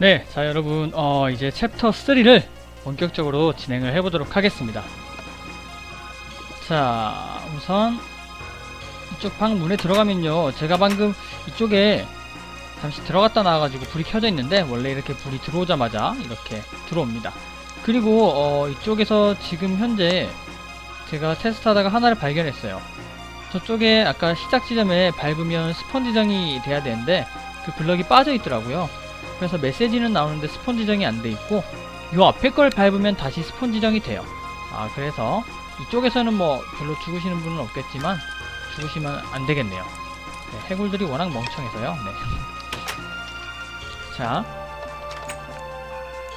네, 자 여러분, 어, 이제 챕터 3를 본격적으로 진행을 해보도록 하겠습니다. 자, 우선 이쪽 방 문에 들어가면요, 제가 방금 이쪽에 잠시 들어갔다 나와가지고 불이 켜져 있는데 원래 이렇게 불이 들어오자마자 이렇게 들어옵니다. 그리고 어, 이쪽에서 지금 현재 제가 테스트하다가 하나를 발견했어요. 저쪽에 아까 시작 지점에 밟으면 스펀지정이 돼야 되는데 그 블럭이 빠져 있더라고요. 그래서 메시지는 나오는데 스폰 지정이 안 돼 있고 요 앞에 걸 밟으면 다시 스폰 지정이 돼요. 아 그래서 이쪽에서는 뭐 별로 죽으시는 분은 없겠지만 죽으시면 안 되겠네요. 네, 해골들이 워낙 멍청해서요. 네. 자,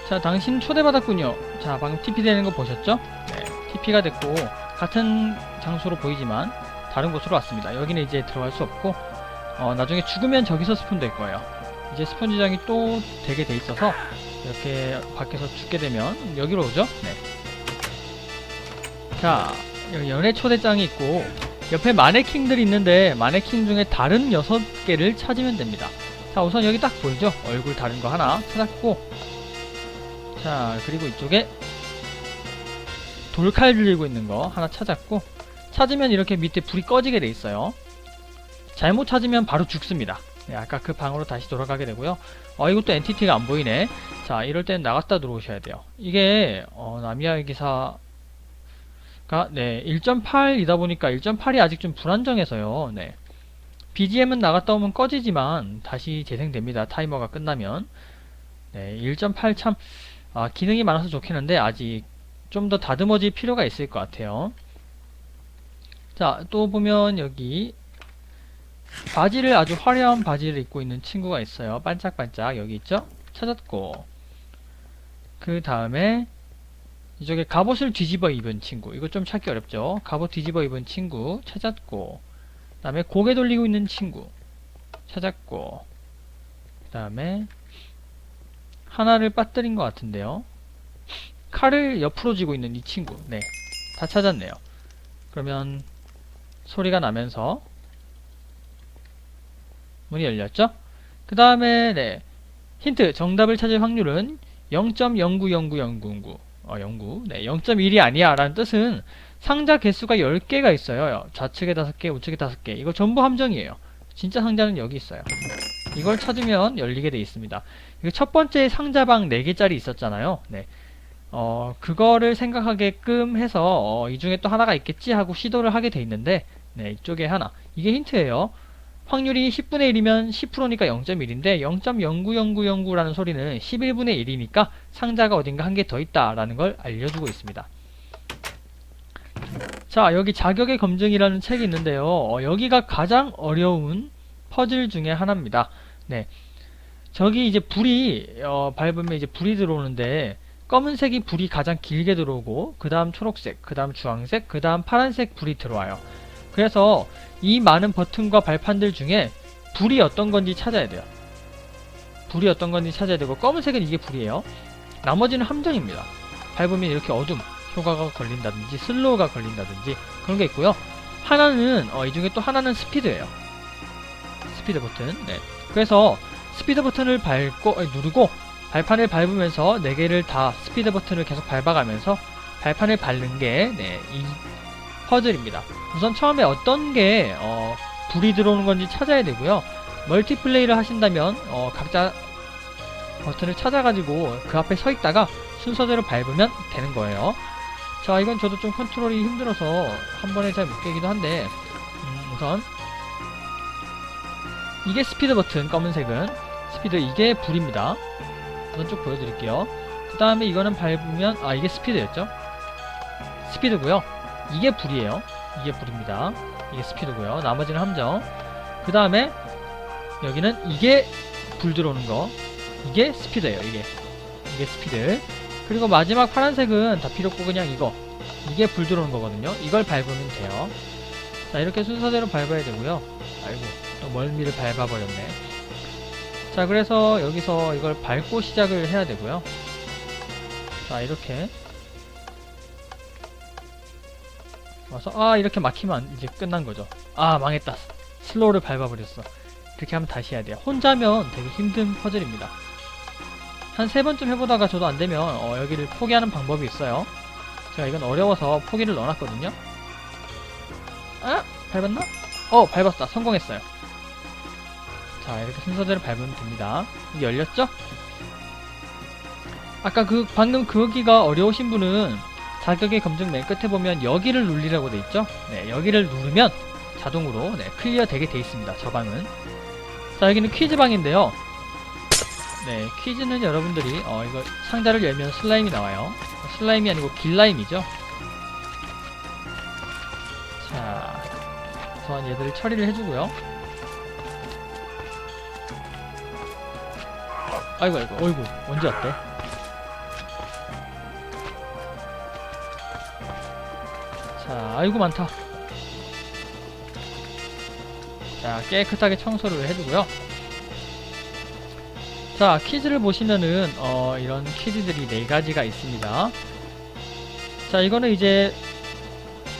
자 당신 초대받았군요. 자 방금 TP 되는 거 보셨죠? 네, TP가 됐고 같은 장소로 보이지만 다른 곳으로 왔습니다. 여기는 이제 들어갈 수 없고 어, 나중에 죽으면 저기서 스폰 될 거예요. 이제 스펀지장이 또 되게 돼 있어서 이렇게 밖에서 죽게 되면 여기로 오죠. 네. 자, 여기 연애 초대장이 있고 옆에 마네킹들이 있는데 마네킹 중에 다른 여섯 개를 찾으면 됩니다. 자, 우선 여기 딱 보이죠? 얼굴 다른 거 하나 찾았고 자, 그리고 이쪽에 돌칼 들고 있는 거 하나 찾았고 찾으면 이렇게 밑에 불이 꺼지게 돼 있어요. 잘못 찾으면 바로 죽습니다. 네, 아까 그 방으로 다시 돌아가게 되고요. 어, 이것도 엔티티가 안 보이네. 자, 이럴 땐 나갔다 들어오셔야 돼요. 이게, 어, 나미야 기사가, 네, 1.8이다 보니까 1.8이 아직 좀 불안정해서요. 네. BGM은 나갔다 오면 꺼지지만 다시 재생됩니다. 타이머가 끝나면. 네, 1.8 참, 아, 기능이 많아서 좋겠는데 아직 좀 더 다듬어질 필요가 있을 것 같아요. 자, 또 보면 여기 바지를 아주 화려한 바지를 입고 있는 친구가 있어요. 반짝반짝 여기 있죠? 찾았고 그 다음에 이쪽에 갑옷을 뒤집어 입은 친구 이거 좀 찾기 어렵죠? 갑옷 뒤집어 입은 친구 찾았고 그 다음에 고개 돌리고 있는 친구 찾았고 그 다음에 하나를 빠뜨린 것 같은데요. 칼을 옆으로 쥐고 있는 이 친구 네, 다 찾았네요. 그러면 소리가 나면서 문이 열렸죠? 그 다음에 네. 힌트 정답을 찾을 확률은 0.090909 어, 09 네 0.1이 아니야 라는 뜻은 상자 개수가 10개가 있어요. 좌측에 5개 우측에 5개. 이거 전부 함정이에요. 진짜 상자는 여기 있어요. 이걸 찾으면 열리게 돼 있습니다. 첫 번째 상자방 4개짜리 있었잖아요. 네. 어, 그거를 생각하게끔 해서 어, 이 중에 또 하나가 있겠지 하고 시도를 하게 돼 있는데 네 이쪽에 하나. 이게 힌트예요 확률이 10분의 1이면 10%니까 0.1인데 0.090909라는 소리는 11분의 1이니까 상자가 어딘가 한 개 더 있다라는 걸 알려주고 있습니다. 자 여기 자격의 검증이라는 책이 있는데요. 어, 여기가 가장 어려운 퍼즐 중에 하나입니다. 네, 저기 이제 불이 어, 밟으면 이제 불이 들어오는데 검은색이 불이 가장 길게 들어오고 그 다음 초록색, 그 다음 주황색, 그 다음 파란색 불이 들어와요. 그래서 이 많은 버튼과 발판들 중에 불이 어떤 건지 찾아야 돼요. 불이 어떤 건지 찾아야 되고 검은색은 이게 불이에요. 나머지는 함정입니다. 밟으면 이렇게 어둠 효과가 걸린다든지 슬로우가 걸린다든지 그런 게 있고요. 하나는 어, 이 중에 또 하나는 스피드예요. 스피드 버튼. 네. 그래서 스피드 버튼을 밟고 아니, 누르고 발판을 밟으면서 네 개를 다 스피드 버튼을 계속 밟아가면서 발판을 밟는 게 네, 이 퍼즐입니다. 우선 처음에 어떤 게 어, 불이 들어오는 건지 찾아야 되고요. 멀티플레이를 하신다면 어, 각자 버튼을 찾아가지고 그 앞에 서 있다가 순서대로 밟으면 되는 거예요. 자, 이건 저도 좀 컨트롤이 힘들어서 한 번에 잘 못 깨기도 한데 음, 우선 이게 스피드 버튼 검은색은 스피드 이게 불입니다. 우선 쭉 보여드릴게요. 그 다음에 이거는 밟으면 아 이게 스피드였죠? 스피드고요. 이게 불이에요. 이게 불입니다. 이게 스피드고요. 나머지는 함정. 그 다음에 여기는 이게 불 들어오는 거. 이게 스피드예요. 이게 이게 스피드. 그리고 마지막 파란색은 다 필요 없고 그냥 이거. 이게 불 들어오는 거거든요. 이걸 밟으면 돼요. 자 이렇게 순서대로 밟아야 되고요. 아이고 또 멀미를 밟아버렸네. 자 그래서 여기서 이걸 밟고 시작을 해야 되고요. 자 이렇게 와서 아 이렇게 막히면 이제 끝난 거죠 아 망했다 슬로우를 밟아버렸어 그렇게 하면 다시 해야 돼요 혼자면 되게 힘든 퍼즐입니다 한 세 번쯤 해보다가 저도 안 되면 어, 여기를 포기하는 방법이 있어요. 제가 이건 어려워서 포기를 넣어놨거든요. 아 밟았나? 어 밟았다 성공했어요. 자 이렇게 순서대로 밟으면 됩니다. 이게 열렸죠? 아까 그 방금 그기가 어려우신 분은 자격의 검증 맨 끝에 보면 여기를 누르라고 돼 있죠? 네 여기를 누르면 자동으로 네, 클리어 되게 돼 있습니다. 저 방은. 자 여기는 퀴즈 방인데요. 네 퀴즈는 여러분들이 어 이거 상자를 열면 슬라임이 나와요. 슬라임이 아니고 길라임이죠. 자, 우선 얘들을 처리를 해주고요. 아이고 아이고 어이구 언제 왔대? 자 아이고 많다. 자 깨끗하게 청소를 해주고요. 자 퀴즈를 보시면은 어 이런 퀴즈들이 네 가지가 있습니다. 자 이거는 이제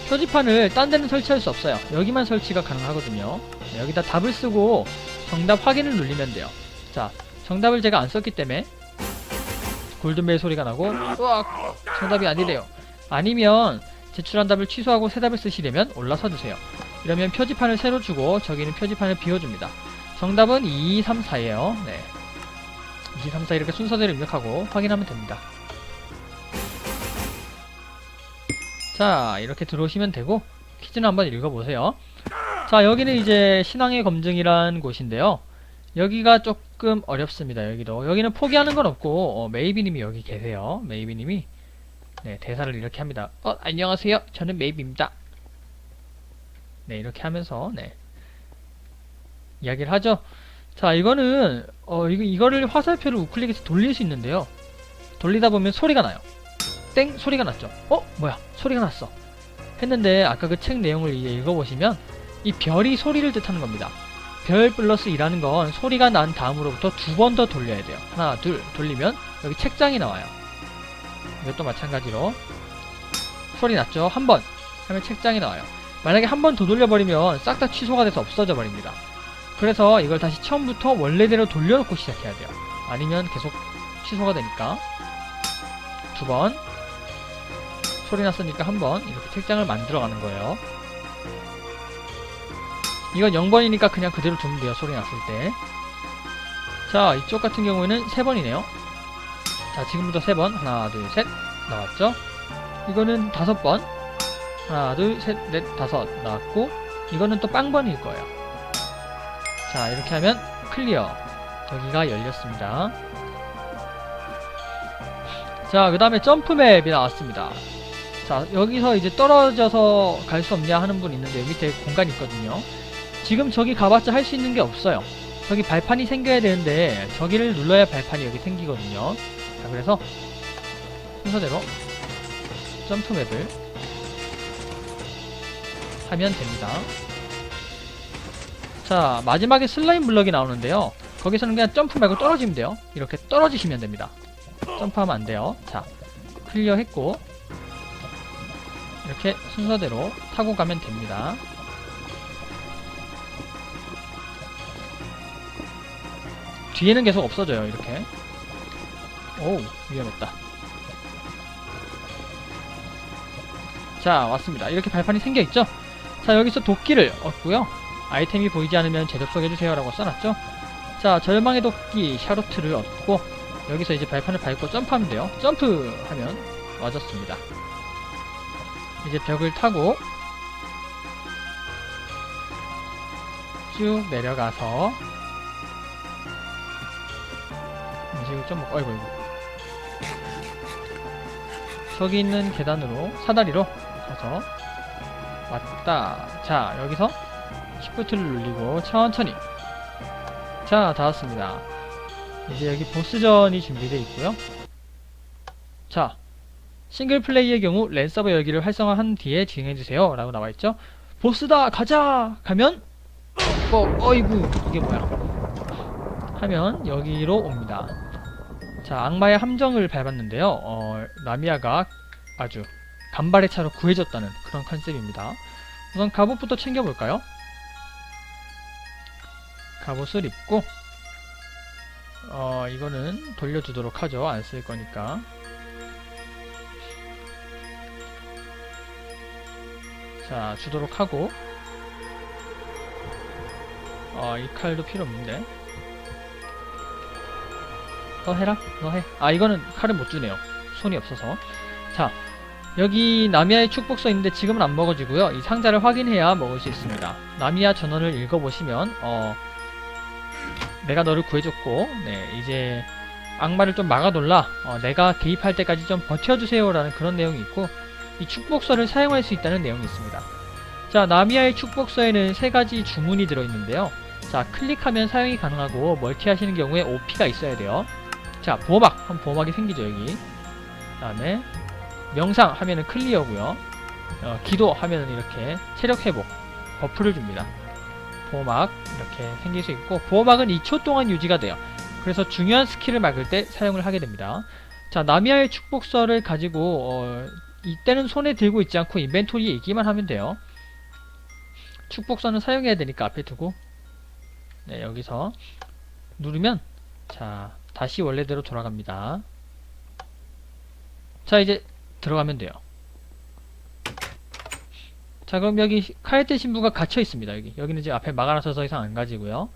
표지판을 딴 데는 설치할 수 없어요. 여기만 설치가 가능하거든요. 네, 여기다 답을 쓰고 정답 확인을 누르면 돼요. 자, 정답을 제가 안 썼기 때문에 골든벨 소리가 나고 으악! 정답이 아니래요. 아니면 제출한 답을 취소하고 새 답을 쓰시려면 올라서 주세요. 이러면 표지판을 새로 주고 저기는 표지판을 비워줍니다. 정답은 2, 3, 4예요. 네. 2, 3, 4 이렇게 순서대로 입력하고 확인하면 됩니다. 자 이렇게 들어오시면 되고 퀴즈는 한번 읽어보세요 자 여기는 이제 신앙의 검증이란 곳인데요 여기가 조금 어렵습니다 여기도 여기는 포기하는 건 없고 어, 메이비님이 여기 계세요 메이비님이 네 대사를 이렇게 합니다 어 안녕하세요 저는 메이비입니다 네 이렇게 하면서 네 이야기를 하죠 자 이거는 어 이거 이거를 화살표를 우클릭해서 돌릴 수 있는데요 돌리다 보면 소리가 나요 땡 소리가 났죠. 어 뭐야 소리가 났어. 했는데 아까 그 책 내용을 이제 읽어보시면 이 별이 소리를 뜻하는 겁니다. 별 플러스 2라는 건 소리가 난 다음으로부터 두 번 더 돌려야 돼요. 하나 둘 돌리면 여기 책장이 나와요. 이것도 마찬가지로 소리 났죠. 한 번 하면 책장이 나와요. 만약에 한 번 더 돌려버리면 싹 다 취소가 돼서 없어져 버립니다. 그래서 이걸 다시 처음부터 원래대로 돌려놓고 시작해야 돼요. 아니면 계속 취소가 되니까 두 번, 소리 났으니까 한 번 이렇게 책장을 만들어 가는 거예요. 이건 0번이니까 그냥 그대로 두면 돼요. 소리 났을 때. 자, 이쪽 같은 경우에는 3번이네요. 자, 지금부터 3번. 하나, 둘, 셋. 나왔죠? 이거는 5번. 하나, 둘, 셋, 넷, 다섯. 나왔고, 이거는 또 빵번일 거예요. 자, 이렇게 하면 클리어. 여기가 열렸습니다. 자, 그 다음에 점프맵이 나왔습니다. 자, 여기서 이제 떨어져서 갈 수 없냐 하는 분 있는데 밑에 공간이 있거든요. 지금 저기 가봤자 할 수 있는 게 없어요. 저기 발판이 생겨야 되는데 저기를 눌러야 발판이 여기 생기거든요. 자, 그래서 순서대로 점프 맵을 하면 됩니다. 자, 마지막에 슬라임 블럭이 나오는데요. 거기서는 그냥 점프 말고 떨어지면 돼요. 이렇게 떨어지시면 됩니다. 점프하면 안 돼요. 자, 클리어 했고, 이렇게 순서대로 타고 가면 됩니다. 뒤에는 계속 없어져요, 이렇게. 오우, 위험했다. 자, 왔습니다. 이렇게 발판이 생겨있죠? 자, 여기서 도끼를 얻고요. 아이템이 보이지 않으면 재접속해주세요 라고 써놨죠? 자, 절망의 도끼 샤로트를 얻고, 여기서 이제 발판을 밟고 점프하면 돼요. 점프하면 와졌습니다. 이제 벽을 타고 쭉 내려가서 음식을 좀 먹고, 어이구, 어이구. 저기 있는 계단으로, 사다리로 가서 왔다. 자, 여기서 시프트를 눌리고 천천히. 자, 다 왔습니다. 이제 여기 보스전이 준비되어 있고요. 자, 싱글 플레이의 경우 랜 서버 열기를 활성화한 뒤에 진행해주세요. 라고 나와있죠. 보스다! 가자! 가면, 어, 어이구, 이게 뭐야. 하면 여기로 옵니다. 자, 악마의 함정을 밟았는데요. 어, 나미아가 아주 간발의 차로 구해줬다는 그런 컨셉입니다. 우선 갑옷부터 챙겨볼까요? 갑옷을 입고 어, 이거는 돌려주도록 하죠. 안 쓸 거니까. 자, 주도록 하고. 어, 이 칼도 필요 없는데. 너 해라. 너 해. 아, 이거는 칼을 못 주네요. 손이 없어서. 자, 여기 나미아의 축복서 있는데 지금은 안 먹어지고요. 이 상자를 확인해야 먹을 수 있습니다. 나미아 전원을 읽어보시면 어, 내가 너를 구해줬고 네, 이제 악마를 좀 막아둘라 어, 내가 개입할 때까지 좀 버텨주세요 라는 그런 내용이 있고 이 축복서를 사용할 수 있다는 내용이 있습니다. 자 나미아의 축복서에는 세 가지 주문이 들어있는데요. 자 클릭하면 사용이 가능하고 멀티 하시는 경우에 OP가 있어야 돼요. 자 보호막 한 보호막이 생기죠 여기. 그 다음에 명상 하면은 클리어고요. 어, 기도 하면은 이렇게 체력 회복 버프를 줍니다. 보호막 이렇게 생길 수 있고 보호막은 2초 동안 유지가 돼요. 그래서 중요한 스킬을 막을 때 사용을 하게 됩니다. 자 나미아의 축복서를 가지고 어, 이때는 손에 들고 있지 않고 인벤토리에 있기만 하면 돼요. 축복서는 사용해야 되니까 앞에 두고 네 여기서 누르면 자 다시 원래대로 돌아갑니다. 자 이제 들어가면 돼요. 자 그럼 여기 카에테 신부가 갇혀 있습니다. 여기 여기는 이제 앞에 더 이상 안 가지고요.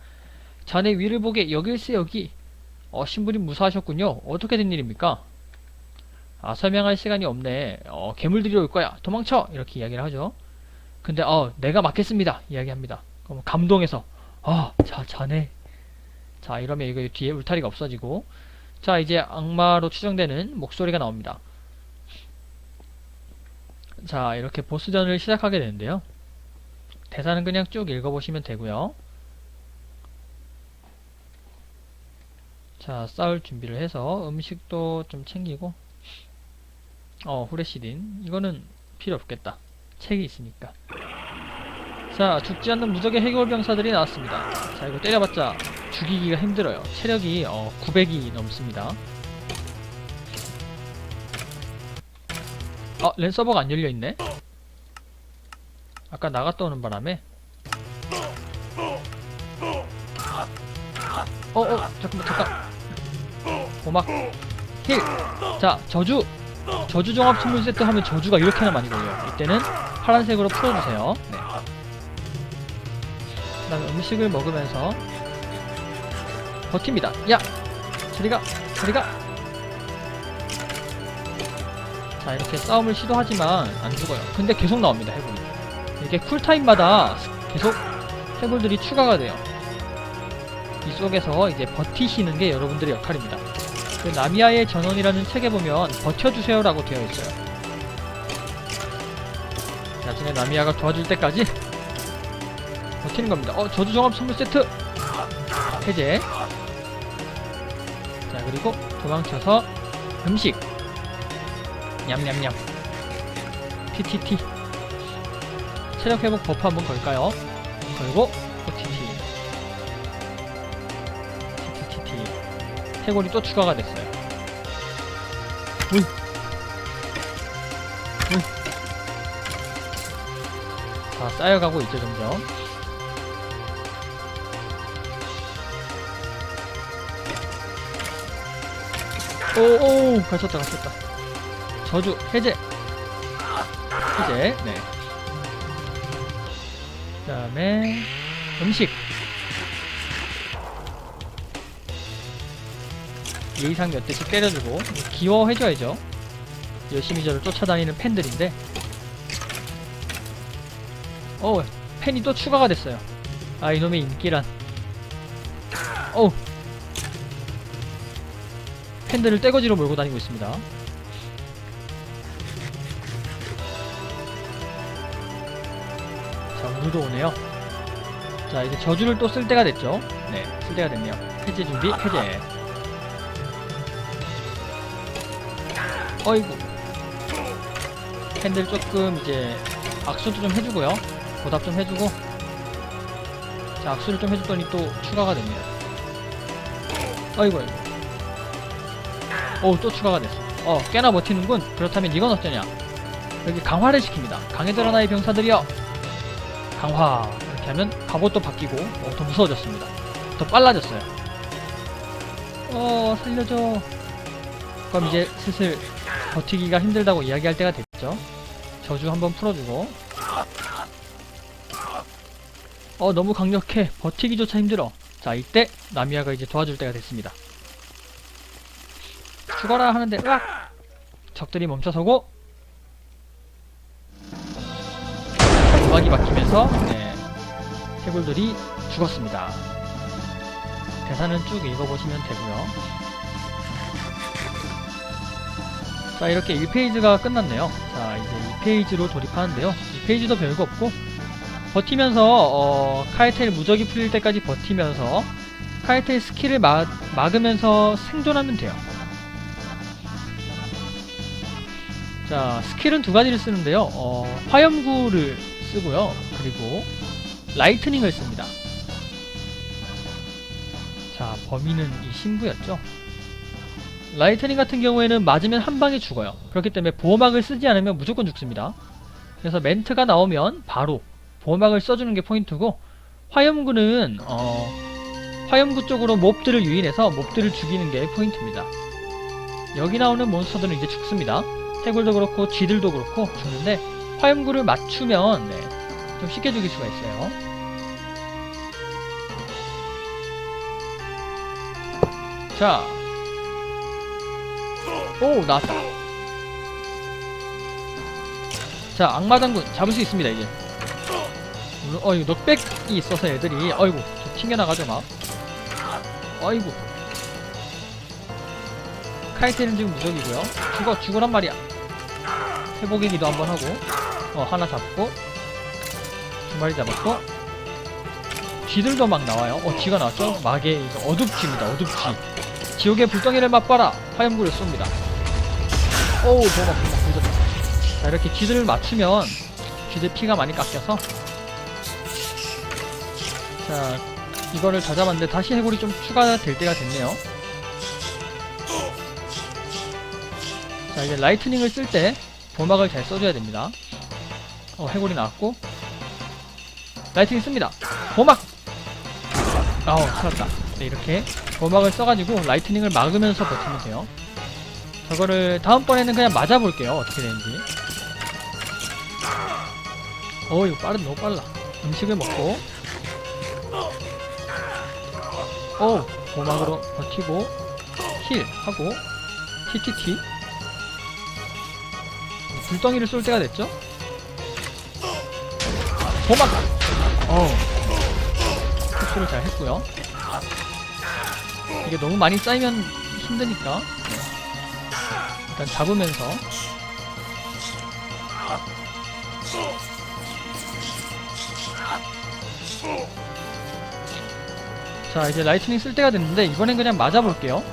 자네 위를 보게 여길세 여기. 어 신부님 무사하셨군요. 어떻게 된 일입니까? 아 설명할 시간이 없네. 어 괴물들이 올 거야. 도망쳐 이렇게 이야기를 하죠. 근데 어 내가 막겠습니다. 이야기합니다. 그럼 감동해서 아 자 자네. 자 이러면 이거 뒤에 울타리가 없어지고. 자 이제 악마로 추정되는 목소리가 나옵니다. 자 이렇게 보스전을 시작하게 되는데요. 대사는 그냥 쭉 읽어보시면 되고요. 자 싸울 준비를 해서 음식도 좀 챙기고. 어 후레시딘. 이거는 필요 없겠다. 책이 있으니까. 자 죽지 않는 무적의 해골병사들이 나왔습니다. 자 이거 때려봤자 죽이기가 힘들어요 체력이 어 900이 넘습니다 어, 랜 서버가 안 열려있네? 아까 나갔다 오는 바람에 어, 어, 잠깐만, 잠깐 고막 힐! 자, 저주! 저주 종합 선물 세트 하면 저주가 이렇게나 많이 걸려요 이때는 파란색으로 풀어주세요 네. 그 다음에 음식을 먹으면서 버팁니다. 야! 저리가! 저리가! 자 이렇게 싸움을 시도하지만 안 죽어요. 근데 계속 나옵니다 해골이. 이게 쿨타임마다 계속 해골들이 추가가 돼요. 이 속에서 이제 버티시는 게 여러분들의 역할입니다. 그 나미아의 전원이라는 책에 보면 버텨주세요 라고 되어 있어요. 나중에 나미아가 도와줄 때까지 버티는 겁니다. 어 저주종합 선물 세트! 해제. 자 그리고 도망쳐서 음식. 냠냠냠. TTT 체력 회복 버프 한번 걸까요? 걸고 OTT TTT 해골이 또 추가가 됐어요. ui. ui. 자 쌓여가고 있죠 점점 오오 갇혔다 갇혔다. 저주 해제. 해제 네. 그 다음에 음식. 예의상 몇 대씩 때려주고 귀여워해줘야죠. 열심히 저를 쫓아다니는 팬들인데. 어 팬이 또 추가가 됐어요. 아 이놈의 인기란. 어우 팬들을 떼거지로 몰고 다니고 있습니다 자, 우르도 오네요. 자, 이제 저주를 또 쓸 때가 됐죠? 네, 쓸 때가 됐네요. 해제 준비, 해제. 어이구. 팬들 조금 이제 악수도 좀 해주고요. 보답 좀 해주고. 자, 악수를 좀 해줬더니 또 추가가 됐네요. 어이구, 어이구. 어우, 또 추가가 됐어. 어, 꽤나 버티는군. 그렇다면 이건 어쩌냐? 여기 강화를 시킵니다. 강해져라 나의 병사들이여! 강화 이렇게 하면 갑옷도 바뀌고 어, 더 무서워졌습니다 더 빨라졌어요 어 살려줘 그럼 이제 슬슬 버티기가 힘들다고 이야기할 때가 됐죠 저주 한번 풀어주고 어 너무 강력해 버티기조차 힘들어 자 이때 나미아가 이제 도와줄 때가 됐습니다 죽어라 하는데 으악! 적들이 멈춰서고 음악이 막히면서 네, 해골들이 죽었습니다. 대사는 쭉 읽어보시면 되고요. 자 이렇게 1페이지가 끝났네요. 자 이제 2페이지로 돌입하는데요. 2페이지도 별거 없고 버티면서 어, 카이텔 무적이 풀릴 때까지 버티면서 카이텔 스킬을 막, 막으면서 생존하면 돼요 자 스킬은 두 가지를 쓰는데요 어, 화염구를 쓰고요 그리고 라이트닝을 씁니다 자 범인은 이 신부였죠 라이트닝 같은 경우에는 맞으면 한 방에 죽어요. 그렇기 때문에 보호막을 쓰지 않으면 무조건 죽습니다. 그래서 멘트가 나오면 바로 보호막을 써주는 게 포인트고 화염구는 어, 화염구 쪽으로 몹들을 유인해서 몹들을 죽이는 게 포인트입니다. 여기 나오는 몬스터들은 이제 죽습니다. 해골도 그렇고 쥐들도 그렇고 죽는데 화염구를 맞추면 네, 좀 쉽게 죽일 수가 있어요. 자, 오 나왔다. 자 악마장군 잡을 수 있습니다 이제. 어 이거 넉백이 있어서 애들이 저 튕겨나가죠 막. 어이구 카이테는 지금 무적이고요. 죽어 죽으란 말이야 회복의 기도 한번 하고 어 하나 잡고 두 마리 잡았고 쥐들도 막 나와요. 어 쥐가 나왔죠? 막의 이거 어둡쥐입니다 어둡쥐 지옥의 불덩이를 맛봐라. 화염구를 쏩니다. 오우 도막 도막 불졌다. 자 이렇게 쥐들을 맞추면 쥐들 피가 많이 깎여서. 자 이거를 다 잡았는데 다시 해골이 좀 추가될 때가 됐네요 자 이제 라이트닝을 쓸 때 보막을 잘 써줘야 됩니다. 어 해골이 나왔고. 라이트닝 씁니다. 보막! 아우 살았다. 네 이렇게 보막을 써가지고 라이트닝을 막으면서 버티면 돼요. 저거를 다음번에는 그냥 맞아볼게요. 어떻게 되는지. 어 이거 빠른 너무 빨라. 음식을 먹고. 오 보막으로 버티고 힐 하고 TTT 불덩이를 쏠 때가 됐죠? 보막 어우 흡수를 잘 했고요. 이게 너무 많이 쌓이면 힘드니까. 일단 잡으면서. 자 이제 라이트닝 쓸 때가 됐는데 이번엔 그냥 맞아볼게요.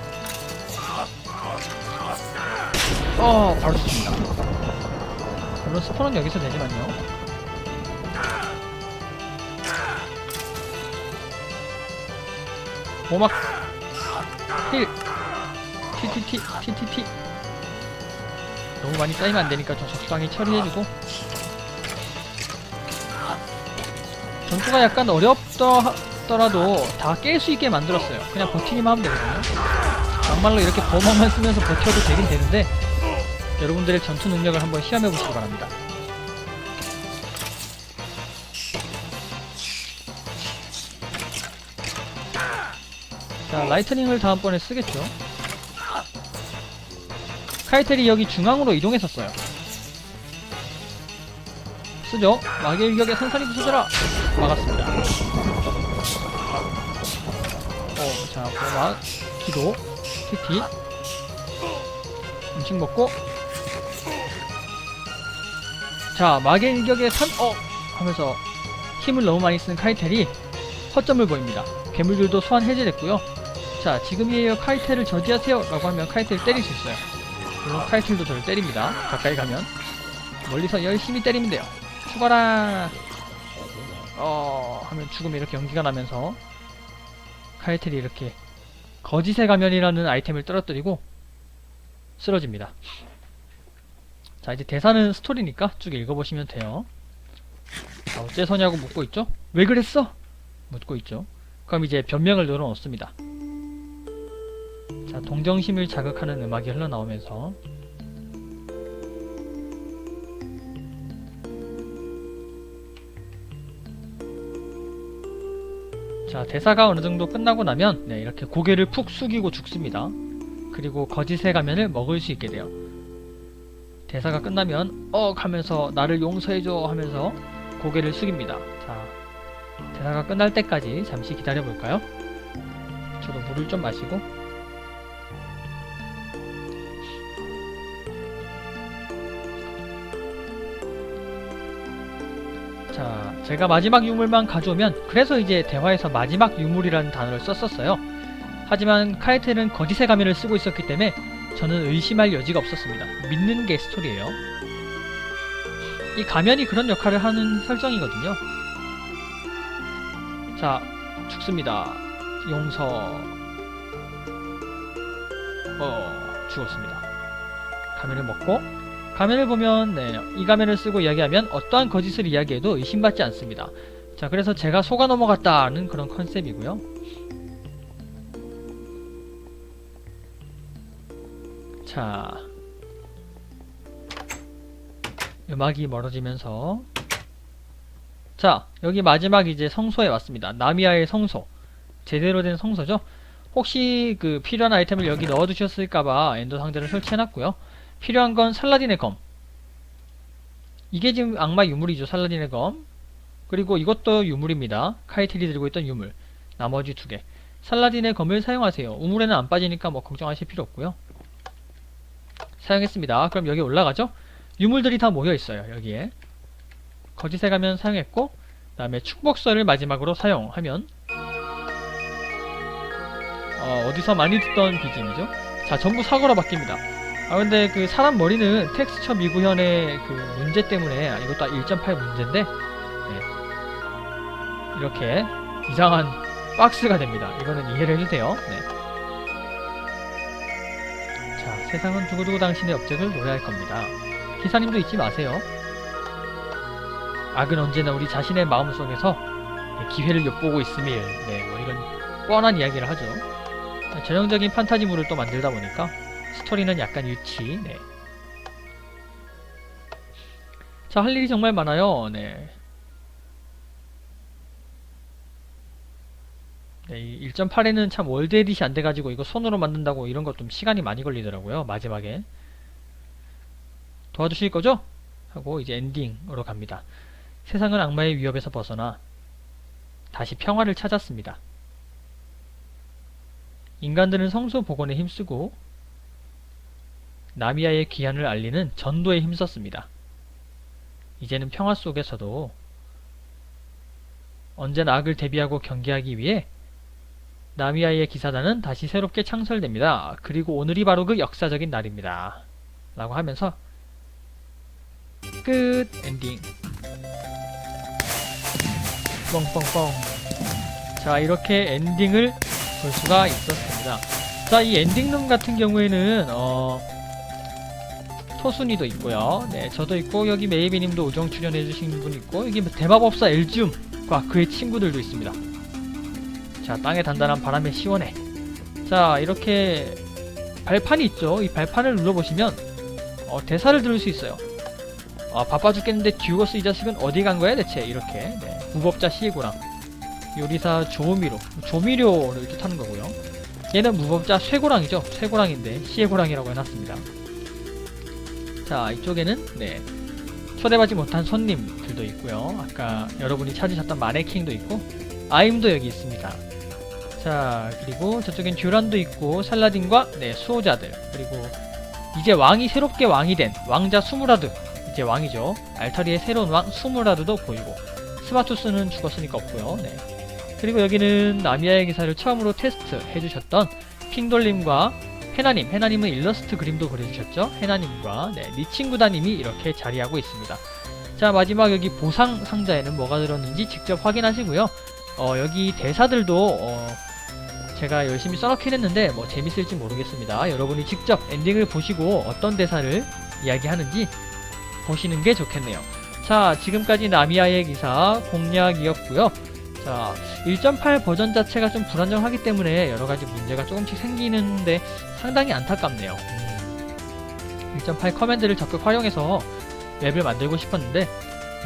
어 바로 죽습니다 물론 스폰은 여기서 되지만요. 오막 힐. TTT TTT 너무 많이 쌓이면 안되니까 좀 적당히 처리해주고. 전투가 약간 어렵더라도 다 깰 수 있게 만들었어요. 그냥 버티기만 하면 되거든요. 막말로 이렇게 범어만 쓰면서 버텨도 되긴 되는데 여러분들의 전투 능력을 한번 시험해 보시기 바랍니다. 자 라이트닝을 다음번에 쓰겠죠? 카이텔이 여기 중앙으로 이동했었어요. 쓰죠? 마계 일격에 선선히 부서져라! 막았습니다. 어 자 보막 기도 TT 음식 먹고 자 마계 일격에 선 어! 하면서 힘을 너무 많이 쓴 카이텔이 허점을 보입니다. 괴물들도 소환 해제됐고요. 자 지금이에요. 카이텔을 저지하세요. 라고 하면 카이텔을 때릴 수 있어요. 물론 카이텔도 저를 때립니다. 가까이 가면. 멀리서 열심히 때리면 돼요. 죽어라! 어 하면 죽으면 이렇게 연기가 나면서 카이텔이 이렇게 거짓의 가면이라는 아이템을 떨어뜨리고 쓰러집니다 자 이제 대사는 스토리니까 쭉 읽어보시면 돼요. 자, 어째서냐고 묻고 있죠? 왜 그랬어? 묻고 있죠. 그럼 이제 변명을 늘어놓습니다. 자, 동정심을 자극하는 음악이 흘러나오면서. 자, 대사가 어느 정도 끝나고 나면 네, 이렇게 고개를 푹 숙이고 죽습니다. 그리고 거짓의 가면을 먹을 수 있게 돼요. 대사가 끝나면 억 하면서 나를 용서해줘 하면서 고개를 숙입니다. 자, 대사가 끝날 때까지 잠시 기다려 볼까요? 저도 물을 좀 마시고 자, 제가 마지막 유물만 가져오면 그래서 이제 대화에서 마지막 유물이라는 단어를 썼었어요. 하지만 카이텔은 거짓의 가면을 쓰고 있었기 때문에 저는 의심할 여지가 없었습니다. 믿는 게 스토리예요. 이 가면이 그런 역할을 하는 설정이거든요. 자, 죽습니다. 용서. 어, 죽었습니다. 가면을 먹고 가면을 보면 네, 이 가면을 쓰고 이야기하면 어떠한 거짓을 이야기해도 의심받지 않습니다. 자, 그래서 제가 속아 넘어갔다는 그런 컨셉이고요. 자, 음악이 멀어지면서 자, 여기 마지막 이제 성소에 왔습니다. 나미아의 성소. 제대로 된 성소죠. 혹시 그 필요한 아이템을 여기 넣어 두셨을까봐 엔더 상자를 설치해놨고요. 필요한 건 살라딘의 검. 이게 지금 악마 유물이죠. 살라딘의 검. 그리고 이것도 유물입니다. 카이틀이 들고 있던 유물. 나머지 두 개. 살라딘의 검을 사용하세요. 우물에는 안 빠지니까 뭐 걱정하실 필요 없고요. 사용했습니다. 그럼 여기 올라가죠? 유물들이 다 모여 있어요. 여기에. 거짓에 가면 사용했고, 그 다음에 축복설을 마지막으로 사용하면, 어, 어디서 많이 듣던 BGM이죠? 자, 전부 사고로 바뀝니다. 아, 근데 그 사람 머리는 텍스처 미구현의 그 문제 때문에, 아, 이것도 1.8 문제인데, 네. 이렇게 이상한 박스가 됩니다. 이거는 이해를 해주세요. 네. 세상은 두고두고 당신의 업적을 노래할 겁니다. 기사님도 잊지 마세요. 악은 언제나 우리 자신의 마음속에서 기회를 엿보고 있음일. 네, 뭐 이런 뻔한 이야기를 하죠. 전형적인 판타지물을 또 만들다 보니까 스토리는 약간 유치. 네. 자, 할 일이 정말 많아요. 네. 네, 1.8에는 참 월드 에딧이 안 돼가지고 이거 손으로 만든다고 이런 것 좀 시간이 많이 걸리더라고요. 마지막에. 도와주실 거죠? 하고 이제 엔딩으로 갑니다. 세상은 악마의 위협에서 벗어나 다시 평화를 찾았습니다. 인간들은 성소 복원에 힘쓰고 나미아의 귀환을 알리는 전도에 힘썼습니다. 이제는 평화 속에서도 언제나 악을 대비하고 경계하기 위해 나미아의 기사단은 다시 새롭게 창설됩니다. 그리고 오늘이 바로 그 역사적인 날입니다. 라고 하면서 끝 엔딩. 뻥뻥뻥. 자 이렇게 엔딩을 볼 수가 있었습니다. 자 이 엔딩룸 같은 경우에는 어 토순이도 있고요. 네 저도 있고 여기 메이비님도 우정 출연해주신 분 있고 여기 대마법사 엘지움과 그의 친구들도 있습니다 자 땅에 단단한 바람에 시원해. 자 이렇게 발판이 있죠. 이 발판을 눌러보시면 어, 대사를 들을 수 있어요. 아 바빠 죽겠는데 듀거스 이 자식은 어디 간 거야 대체? 이렇게. 네. 무법자 시에고랑. 요리사 조미료 조미료를 뜻하는 거고요. 얘는 무법자 쇠고랑이죠. 쇠고랑인데 시에고랑이라고 해놨습니다. 자 이쪽에는 네 초대받지 못한 손님들도 있고요. 아까 여러분이 찾으셨던 마네킹도 있고 아임도 여기 있습니다 자 그리고 저쪽엔 듀란도 있고 살라딘과 네 수호자들 그리고 이제 왕이 새롭게 왕이 된 왕자 수무라드 이제 왕이죠. 알타리의 새로운 왕 수무라드도 보이고 스마투스는 죽었으니까 없고요. 네. 그리고 여기는 나미아의 기사를 처음으로 테스트 해주셨던 핑돌님과 해나님, 해나님은 일러스트 그림도 그려주셨죠. 해나님과 네, 리친구다님이 이렇게 자리하고 있습니다. 자 마지막 여기 보상 상자에는 뭐가 들었는지 직접 확인하시고요. 어, 여기 대사들도 어, 제가 열심히 써놓긴 했는데 뭐 재밌을지 모르겠습니다. 여러분이 직접 엔딩을 보시고 어떤 대사를 이야기하는지 보시는 게 좋겠네요. 자, 지금까지 나미아의 기사 공략이었고요. 자, 1.8 버전 자체가 좀 불안정하기 때문에 여러 가지 문제가 조금씩 생기는데 상당히 안타깝네요. 1.8 커맨드를 적극 활용해서 맵을 만들고 싶었는데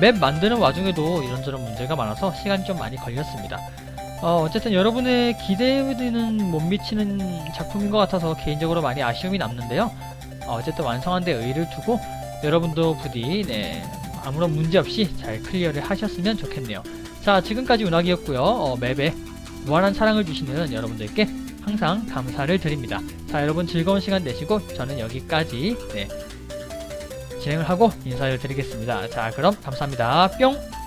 맵 만드는 와중에도 이런저런 문제가 많아서 시간이 좀 많이 걸렸습니다. 어, 어쨌든 여러분의 기대에는 못 미치는 작품인 것 같아서 개인적으로 많이 아쉬움이 남는데요. 어, 어쨌든 완성한 데 의의를 두고 여러분도 부디 네, 아무런 문제 없이 잘 클리어를 하셨으면 좋겠네요. 자, 지금까지 운학이었고요. 어, 맵에 무한한 사랑을 주시는 여러분들께 항상 감사를 드립니다. 자, 여러분 즐거운 시간 되시고 저는 여기까지 네, 진행을 하고 인사를 드리겠습니다. 자, 그럼 감사합니다. 뿅!